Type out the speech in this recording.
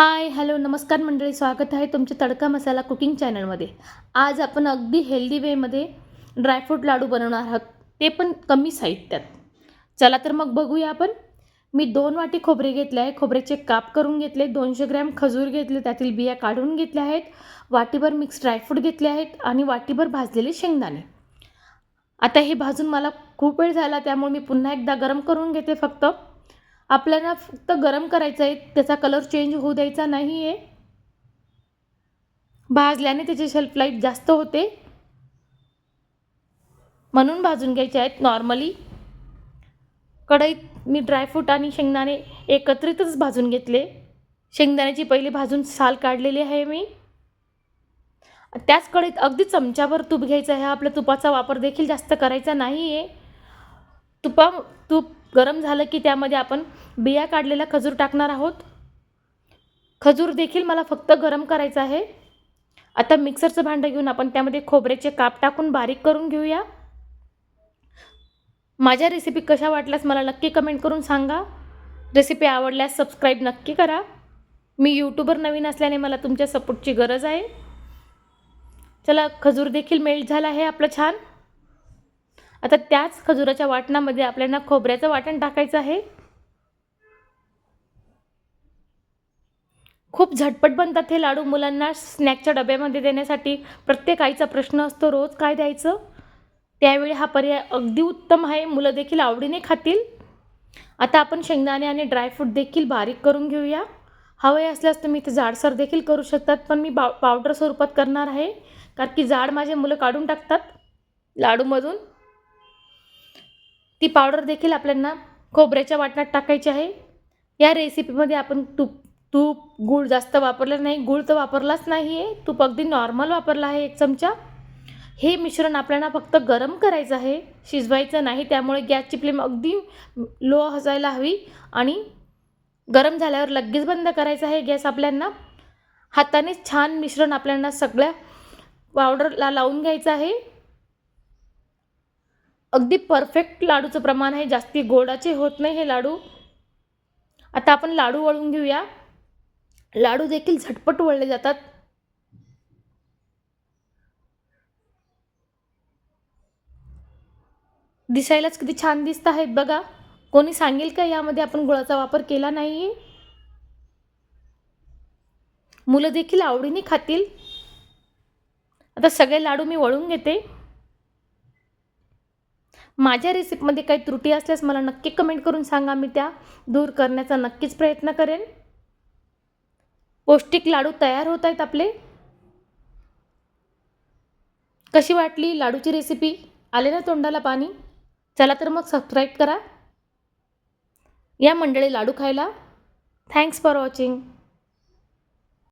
Hi hello नमस्कार मंडळी स्वागत आहे तुमच्या तडका मसाला कुकिंग चॅनलमध्ये. आज आपण अगदी हेल्दी वेमध्ये ड्रायफ्रूट लाडू बनवणार आहोत. ते पण कमी साहित्यात. चला तर मग बघूया आपण. मी दोन वाटी खोबरे घेतले आहे खोबऱ्याचे काप करून घेतले दोनशे ग्रॅम खजूर घेतले त्यातील बिया काढून घेतल्या आहेत. वाटीभर मिक्स ड्रायफ्रूट घेतले आहेत आणि वाटीभर भाजलेले शेंगदाणे. आता हे भाजून मला खूप वेळ झाला त्यामुळे मी पुन्हा एकदा गरम करून घेते फक्त. आपल्याला फक्त गरम करायचं आहे त्याचा कलर चेंज होऊ द्यायचा नाही आहे भाजल्याने त्याची शेल्फ लाईफ जास्त होते. म्हणून भाजून घ्यायचे आहेत नॉर्मली कढईत मी ड्रायफ्रूट आणि शेंगदाणे एकत्रितच भाजून घेतले. शेंगदाण्याची पहिली भाजून साल काढलेली आहे मी. त्याच कढईत अगदी चमच्यावर तूप घ्यायचं आहे. आपल्या तुपाचा वापर देखील जास्त करायचा नाही आहे तुपा तूप गरम झालं की त्यामध्ये आपण बिया काढलेला खजूर टाकणार आहोत. खजूर देखील मला फक्त गरम करायचं आहे. आता मिक्सरचं भांडं घेऊन आपण त्यामध्ये खोबऱ्याचे काप टाकून बारीक करून घेऊया. माझ्या रेसिपी कशा वाटल्यास मला नक्की कमेंट करून सांगा. रेसिपी आवडल्यास सबस्क्राईब नक्की करा. मी यूट्यूबर नवीन असल्याने मला तुमच्या सपोर्टची गरज आहे. चला खजूर देखील मेल्ट झाला आहे आपलं छान. आता त्याच खजुराच्या वाटणामध्ये आपल्याला खोबऱ्याचं वाटण टाकायचं आहे. खूप झटपट बनतात हे लाडू मुलांना स्नॅकच्या डब्यामध्ये देण्यासाठी. प्रत्येक आईचा प्रश्न असतो रोज काय द्यायचं? त्यावेळी हा पर्याय अगदी उत्तम आहे. मुलं देखील आवडीने खातील. आता आपण शेंगदाणे आणि ड्रायफ्रूट देखील बारीक करून घेऊया. हवे असल्यास तुम्ही ते जाडसर देखील करू शकतात पण मी पाव पावडर स्वरूपात करणार आहे. कारण की जाड माझे मुलं काढून टाकतात लाडूमधून. ती पावडर देखील आपल्यांना खोबऱ्याच्या वाटणात टाकायची आहे. या रेसिपीमध्ये आपण तूप तूप गूळ जास्त वापरलं नाही. गूळ तर वापरलाच नाही आहे तूप अगदी नॉर्मल वापरला आहे एक चमचा. हे मिश्रण आपल्याला फक्त गरम करायचं आहे. शिजवायचं नाही. त्यामुळे गॅसची फ्लेम अगदी लो असायला हवी आणि गरम झाल्यावर लगेच बंद करायचं आहे. गॅस आपल्यांना हाताने छान मिश्रण आपल्याला सगळ्या पावडरला लावून घ्यायचं आहे. अगदी परफेक्ट लाडूचं प्रमाण आहे. जास्ती गोडाचे होत नाही हे लाडू. आता आपण लाडू वळून घेऊया. लाडू देखील झटपट वळले जातात. दिसायलाच किती छान दिसत आहेत बघा. कोणी सांगेल का यामध्ये आपण गुळाचा वापर केला नाही मुलं देखील आवडीने खातील. आता सगळे लाडू मी वळून घेते. माझ्या रेसिपीमध्ये काही त्रुटी असल्यास मला नक्की कमेंट करून सांगा मी त्या दूर करण्याचा नक्कीच प्रयत्न करेन. पौष्टिक लाडू तयार होत आहेत आपले. कशी वाटली लाडूची रेसिपी आले ना तोंडाला पाणी? चला तर मग सबस्क्राईब करा. या मंडळी लाडू खायला. Thanks for watching